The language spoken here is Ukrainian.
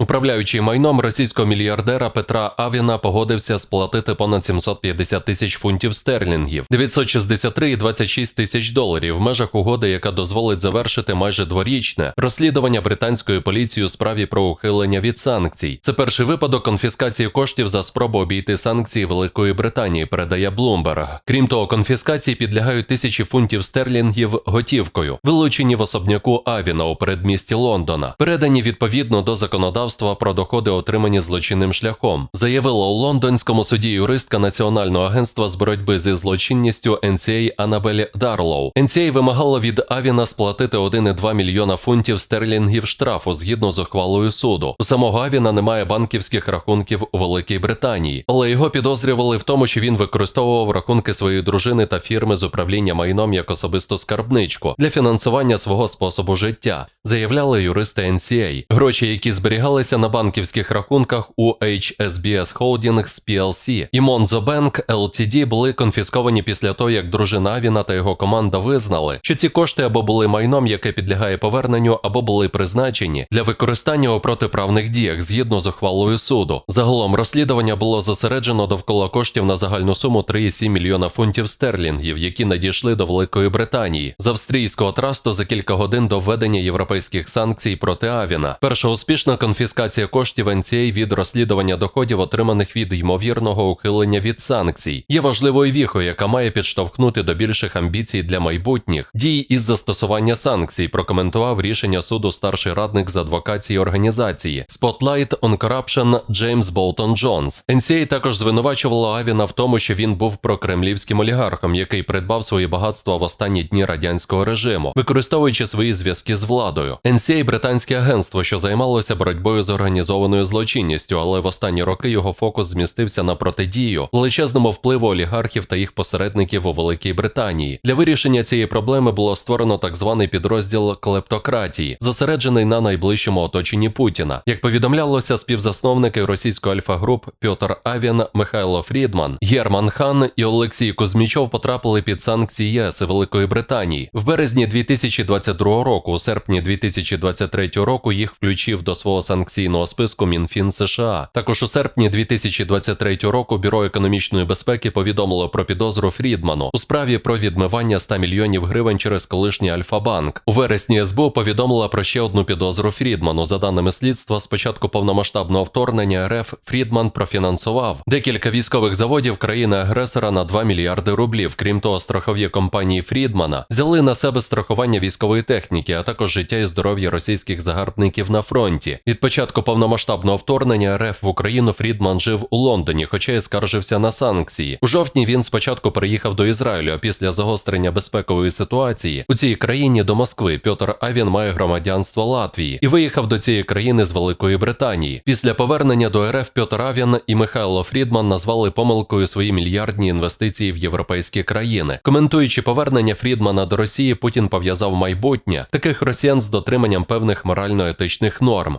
Управляючий майном російського мільярдера Петра Авіна погодився сплатити понад 750 тисяч фунтів стерлінгів, 963,26 тисяч доларів в межах угоди, яка дозволить завершити майже дворічне розслідування британською поліцією у справі про ухилення від санкцій. Це перший випадок конфіскації коштів за спробу обійти санкції Великої Британії, передає Bloomberg. Крім того, конфіскації підлягають тисячі фунтів стерлінгів готівкою, вилучені в особняку Авіна у передмісті Лондона, передані відповідно до законодавства про доходи, отримані злочинним шляхом, заявила у лондонському суді юристка Національного агентства з боротьби зі злочинністю NCA Анабель Дарлоу. NCA вимагала від Авіна сплатити 1,2 мільйона фунтів стерлінгів штрафу згідно з ухвалою суду. У самого Авіна немає банківських рахунків у Великій Британії, але його підозрювали в тому, що він використовував рахунки своєї дружини та фірми з управління майном як особисту скарбничку для фінансування свого способу життя, заявляли юристи NCA. Гроші, які зберігалися на банківських рахунках у HSBS Holdings PLC і Monzo Bank Ltd були конфісковані після того, як дружина Авіна та його команда визнали, що ці кошти або були майном, яке підлягає поверненню, або були призначені для використання у протиправних діях згідно з ухвалою суду. Загалом розслідування було зосереджено довкола коштів на загальну суму 3,7 мільйона фунтів стерлінгів, які надійшли до Великої Британії з австрійського трасту за кілька годин до введення європейських санкцій проти Авіна. Перша успішна конфіскація коштів NCA від розслідування доходів, отриманих від ймовірного ухилення від санкцій, є важливою віхою, яка має підштовхнути до більших амбіцій для майбутніх дій із застосування санкцій. Прокоментував рішення суду старший радник з адвокації організації Spotlight on Corruption Джеймс Болтон Джонс. NCA також звинувачувало Авіна в тому, що він був прокремлівським олігархом, який придбав свої багатства в останні дні радянського режиму, використовуючи свої зв'язки з владою. NCA – британське агентство, що займалося боротьбою з організованою злочинністю, але в останні роки його фокус змістився на протидію величезному впливу олігархів та їх посередників у Великій Британії. Для вирішення цієї проблеми було створено так званий підрозділ клептократії, зосереджений на найближчому оточенні Путіна. Як повідомлялося, співзасновники російської альфа-груп Пьотр Авін, Михайло Фрідман, Герман Хан і Олексій Кузьмічов потрапили під санкції ЄС і Великої Британії. В березні 2022 року, у серпні 2023 року їх включив до свого санкційного списку Мінфін США. Також у серпні 2023 року Бюро економічної безпеки повідомило про підозру Фрідману у справі про відмивання 100 мільйонів гривень через колишній Альфа-банк. У вересні СБУ повідомила про ще одну підозру Фрідману. За даними слідства, з початку повномасштабного вторгнення РФ Фрідман профінансував декілька військових заводів країни-агресора на 2 мільярди рублів. Крім того, страхові компанії Фрідмана взяли на себе страхування військової техніки, а також життя і здоров'я російських загарбників на фронті. Від початку повномасштабного вторгнення РФ в Україну Фрідман жив у Лондоні, хоча й скаржився на санкції. У жовтні він спочатку переїхав до Ізраїлю, а після загострення безпекової ситуації у цій країні до Москви Пьотр Авін має громадянство Латвії і виїхав до цієї країни з Великої Британії. Після повернення до РФ Пьотр Авін і Михайло Фрідман назвали помилкою свої мільярдні інвестиції в європейські країни. Коментуючи повернення Фрідмана до Росії, Путін пов'язав майбутнє таких росіян з дотриманням певних морально-етичних норм.